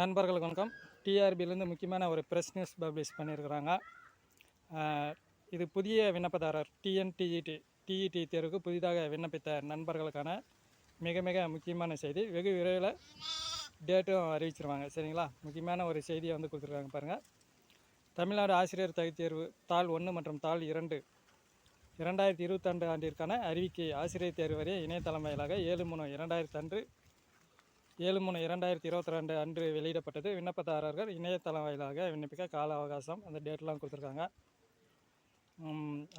நண்பர்களுக்கு வணக்கம். டிஆர்பியிலேருந்து முக்கியமான ஒரு ப்ரெஸ் நியூஸ் பப்ளிஷ் பண்ணியிருக்கிறாங்க. இது புதிய விண்ணப்பதாரர் டிஎன்டிஇடி டிஇடி தேர்வுக்கு புதிதாக விண்ணப்பித்த நண்பர்களுக்கான மிக மிக முக்கியமான செய்தி. வெகு விரைவில் டேட்டும் அறிவிச்சிருவாங்க. சரிங்களா? முக்கியமான ஒரு செய்தியை வந்து கொடுத்துருக்காங்க பாருங்கள் தமிழ்நாடு ஆசிரியர் தகுதி தேர்வு தாள் ஒன்று மற்றும் தாள் இரண்டு இரண்டாயிரத்தி இருபத்தாண்டு ஆண்டிற்கான அறிவிக்கை ஆசிரியர் தேர்வு வரைய இணையதளம் வாயிலாக ஏழு மூணு இரண்டாயிரத்து அன்று ஏழு மூணு இரண்டாயிரத்தி இருபத்தி ரெண்டு அன்று வெளியிடப்பட்டது. விண்ணப்பதாரர்கள் இணையதளம் வாயிலாக விண்ணப்பிக்க கால அவகாசம் அந்த டேட்லாம் கொடுத்துருக்காங்க.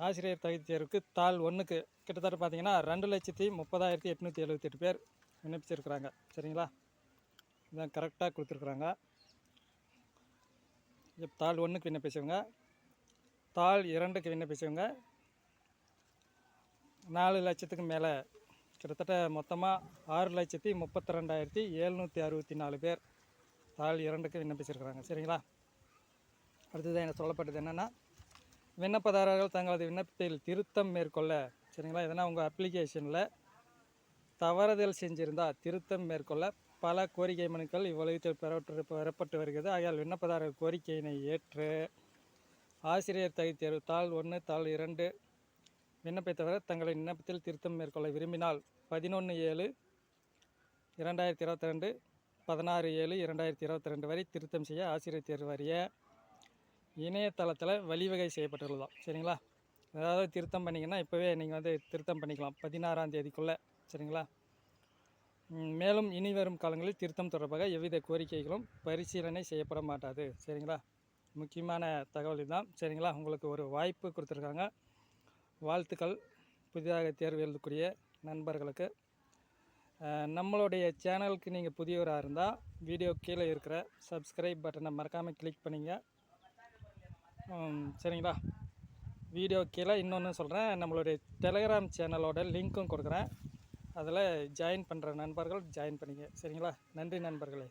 ஆசிரியர் தகுதி தேர்வுக்கு தாள் ஒன்றுக்கு கிட்டத்தட்ட பார்த்தீங்கன்னா ரெண்டு லட்சத்தி முப்பதாயிரத்தி எட்நூற்றி எழுபத்தெட்டு பேர் விண்ணப்பிச்சிருக்கிறாங்க. சரிங்களா? இதான் கரெக்டாக கொடுத்துருக்குறாங்க. தாள் ஒன்றுக்கு விண்ணப்பிச்சவங்க தாள் இரண்டுக்கு விண்ணப்பிச்சவங்க நாலு லட்சத்துக்கு மேலே கிட்டத்தட்ட மொத்தமாக ஆறு லட்சத்தி முப்பத்தி ரெண்டாயிரத்தி எழுநூற்றி அறுபத்தி நாலு பேர் தாள் இரண்டுக்கு விண்ணப்பிச்சிருக்கிறாங்க. சரிங்களா? அடுத்தது என்ன சொல்லப்பட்டது என்னென்னா விண்ணப்பதாரர்கள் தங்களது விண்ணப்பத்தில் திருத்தம் மேற்கொள்ள சரிங்களா? எதனா உங்கள் அப்ளிகேஷனில் தவறுதல் செஞ்சிருந்தால் திருத்தம் மேற்கொள்ள பல கோரிக்கை மனுக்கள் இவ்வளவில் பெறப்பட்டு பெறப்பட்டு வருகிறது. ஆகையால் விண்ணப்பதாரர் கோரிக்கையினை ஏற்று ஆசிரியர் தகுதி தேர்வு தாள் ஒன்று தாள் இரண்டு விண்ணப்பித்தவர் தங்களின் விண்ணப்பத்தில் திருத்தம் மேற்கொள்ள விரும்பினால் பதினொன்று ஏழு இரண்டாயிரத்தி இருபத்தி ரெண்டு பதினாறு ஏழு இரண்டாயிரத்தி இருபத்தி ரெண்டு வரை திருத்தம் செய்ய ஆசிரியர் தேர்வு அறிய இணையதளத்தில் வழிவகை செய்யப்பட்டுள்ளதாம். சரிங்களா? ஏதாவது திருத்தம் பண்ணிங்கன்னா இப்போவே நீங்கள் வந்து திருத்தம் பண்ணிக்கலாம். பதினாறாம் தேதிக்குள்ளே. சரிங்களா? மேலும் இனி வரும் காலங்களில் திருத்தம் தொடர்பாக எவ்வித கோரிக்கைகளும் பரிசீலனை செய்யப்பட மாட்டாது. சரிங்களா? முக்கியமான தகவல் தான் சரிங்களா? உங்களுக்கு ஒரு வாய்ப்பு கொடுத்துருக்காங்க. வாழ்த்துக்கள். புதிதாக தேர்வு எழுதக்கூடிய நண்பர்களுக்கு. நம்மளுடைய சேனலுக்கு நீங்கள் புதியவராக இருந்தால் வீடியோ கீழே இருக்கிற சப்ஸ்கிரைப் பட்டனை மறக்காமல் கிளிக் பண்ணிங்க. சரிங்களா? வீடியோ கீழே இன்னொன்று சொல்கிறேன் நம்மளுடைய டெலிகிராம் சேனலோட லிங்க்கும் கொடுக்குறேன். அதில் ஜாயின் பண்ணுற நண்பர்கள் ஜாயின் பண்ணிங்க சரிங்களா? நன்றி நண்பர்களே.